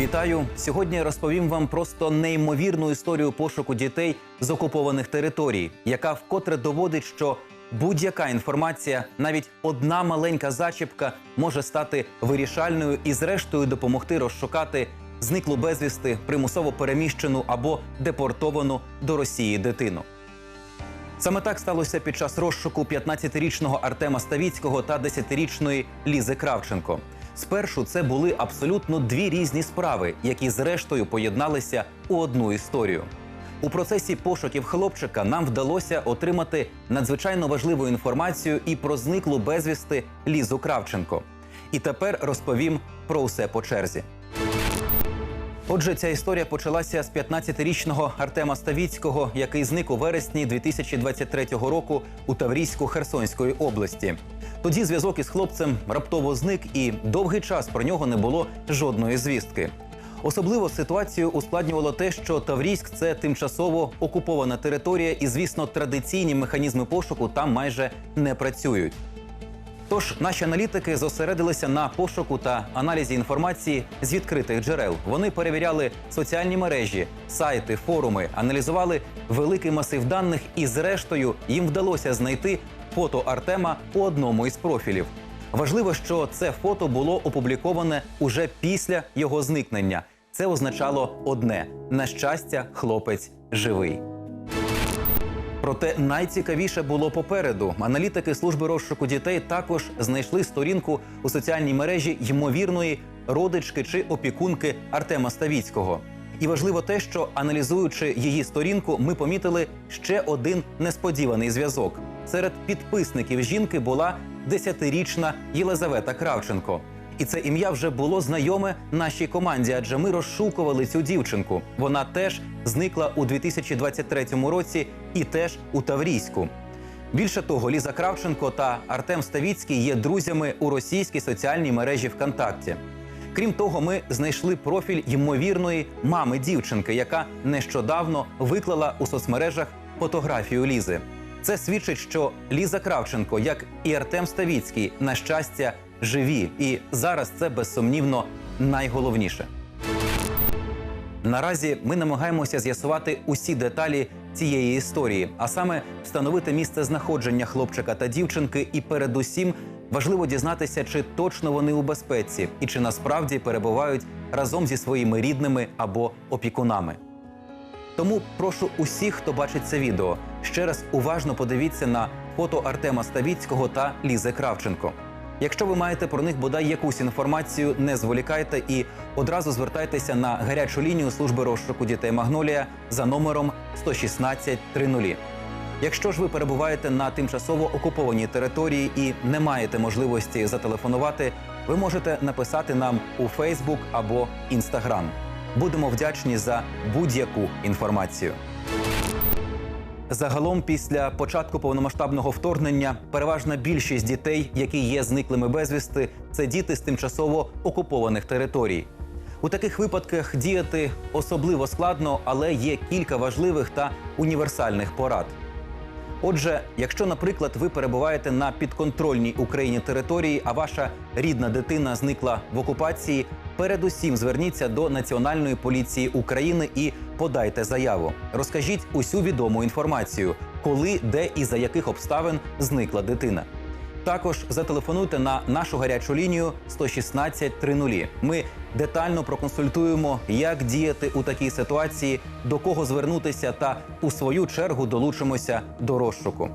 Вітаю! Сьогодні розповім вам просто неймовірну історію пошуку дітей з окупованих територій, яка вкотре доводить, що будь-яка інформація, навіть одна маленька зачіпка, може стати вирішальною і, зрештою, допомогти розшукати зниклу безвісти, примусово переміщену або депортовану до Росії дитину. Саме так сталося під час розшуку 15-річного Артема Ставіцького та 10-річної Лізи Кравченко. Спершу це були абсолютно дві різні справи, які зрештою поєдналися у одну історію. У процесі пошуків хлопчика нам вдалося отримати надзвичайно важливу інформацію і про зниклу безвісти Лізу Кравченко. І тепер розповім про усе по черзі. Отже, ця історія почалася з 15-річного Артема Ставіцького, який зник у вересні 2023 року у Таврійську Херсонської області. Тоді зв'язок із хлопцем раптово зник, і довгий час про нього не було жодної звістки. Особливо ситуацію ускладнювало те, що Таврійськ це тимчасово окупована територія, і, звісно, традиційні механізми пошуку там майже не працюють. Тож наші аналітики зосередилися на пошуку та аналізі інформації з відкритих джерел. Вони перевіряли соціальні мережі, сайти, форуми, аналізували великий масив даних, і, зрештою, їм вдалося знайти фото Артема у одному із профілів. Важливо, що це фото було опубліковане уже після його зникнення. Це означало одне: на щастя, хлопець живий. Проте найцікавіше було попереду. Аналітики служби розшуку дітей також знайшли сторінку у соціальній мережі ймовірної родички чи опікунки Артема Ставіцького. І важливо те, що аналізуючи її сторінку, ми помітили ще один несподіваний зв'язок. Серед підписників жінки була 10-річна Єлизавета Кравченко. І це ім'я вже було знайоме нашій команді, адже ми розшукували цю дівчинку. Вона теж зникла у 2023 році і теж у Таврійську. Більше того, Ліза Кравченко та Артем Ставіцький є друзями у російській соціальній мережі ВКонтакті. Крім того, ми знайшли профіль ймовірної мами дівчинки, яка нещодавно виклала у соцмережах фотографію Лізи. Це свідчить, що Ліза Кравченко, як і Артем Ставіцький, на щастя, живі, і зараз це безсумнівно найголовніше. Наразі ми намагаємося з'ясувати усі деталі цієї історії, а саме встановити місце знаходження хлопчика та дівчинки, і передусім важливо дізнатися, чи точно вони у безпеці і чи насправді перебувають разом зі своїми рідними або опікунами. Тому прошу усіх, хто бачить це відео, ще раз уважно подивіться на фото Артема Ставіцького та Лізи Кравченко. Якщо ви маєте про них бодай якусь інформацію, не зволікайте і одразу звертайтеся на гарячу лінію служби розшуку дітей Магнолія за номером 116 30. Якщо ж ви перебуваєте на тимчасово окупованій території і не маєте можливості зателефонувати, ви можете написати нам у Фейсбук або Інстаграм. Будемо вдячні за будь-яку інформацію. Загалом, після початку повномасштабного вторгнення, переважна більшість дітей, які є зниклими безвісти, це діти з тимчасово окупованих територій. У таких випадках діяти особливо складно, але є кілька важливих та універсальних порад. Отже, якщо, наприклад, ви перебуваєте на підконтрольній Україні території, а ваша рідна дитина зникла в окупації, передусім зверніться до Національної поліції України і подайте заяву. Розкажіть усю відому інформацію, коли, де і за яких обставин зникла дитина. Також зателефонуйте на нашу гарячу лінію 116 30. Ми детально проконсультуємо, як діяти у такій ситуації, до кого звернутися, та у свою чергу долучимося до розшуку.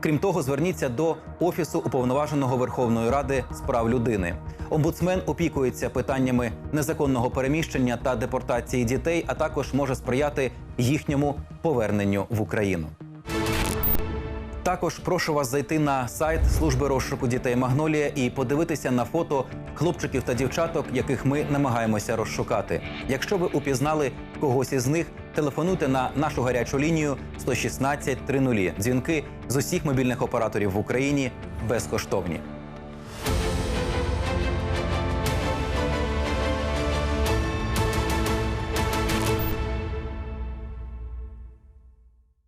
Крім того, зверніться до офісу уповноваженого Верховної Ради з прав людини. Омбудсмен опікується питаннями незаконного переміщення та депортації дітей, а також може сприяти їхньому поверненню в Україну. Також прошу вас зайти на сайт служби розшуку дітей Магнолія і подивитися на фото хлопчиків та дівчаток, яких ми намагаємося розшукати. Якщо ви упізнали когось із них, телефонуйте на нашу гарячу лінію 116 30. Дзвінки з усіх мобільних операторів в Україні безкоштовні.